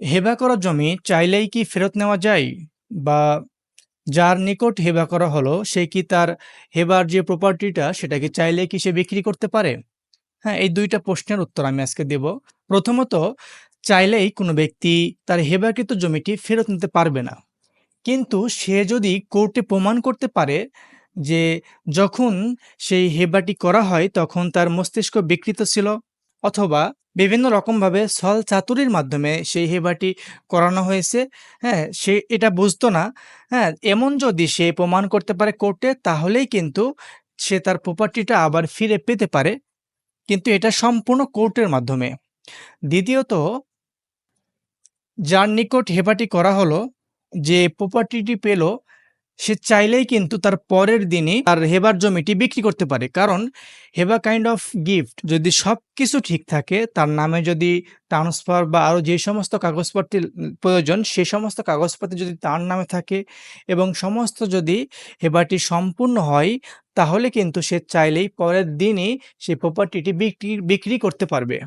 হেবা করা জমি চাইলেই কি ফেরত নেওয়া যায়? বা যার নিকট হেবা করা হলো সে কি তার হেবার যে প্রপার্টিটা সেটাকে চাইলেই কি সে বিক্রি করতে পারে? হ্যাঁ, এই দুইটা প্রশ্নের উত্তর আমি আজকে দেব। প্রথমত চাইলেই কোনো ব্যক্তি তার হেবাকৃত জমিটি ফেরত নিতে পারবে না। কিন্তু সে যদি কোর্টে প্রমাণ করতে পারে যে যখন সেই হেবাটি করা হয় তখন তার মস্তিষ্ক বিকৃত ছিল অথবা বিভিন্ন রকমভাবে ছল চাতুরির মাধ্যমে সেই হেবাটি করানো হয়েছে, হ্যাঁ? সে এটা বুঝতো না, হ্যাঁ? এমন যদি সে প্রমাণ করতে পারে কোর্টে তাহলেই কিন্তু সে তার প্রপার্টিটা আবার ফিরে পেতে পারে। কিন্তু এটা সম্পূর্ণ কোর্টের মাধ্যমে। দ্বিতীয়ত যার নিকট হেবাটি করা হলো, যে প্রপার্টিটি পেল সে চাইলেই কিন্তু তার পরের দিনই তার হেবার জমিটি বিক্রি করতে পারে। কারণ হেবা কাইন্ড অফ গিফট যদি সব কিছু ঠিক থাকে, তার নামে যদি ট্রান্সফার বা আরও যে সমস্ত কাগজপত্রের প্রয়োজন সে সমস্ত কাগজপত্র যদি তার নামে থাকে এবং সমস্ত যদি হেবাটি সম্পূর্ণ হয় তাহলে কিন্তু সে চাইলেই পরের দিনই সেই প্রপার্টিটি বিক্রি বিক্রি করতে পারবে।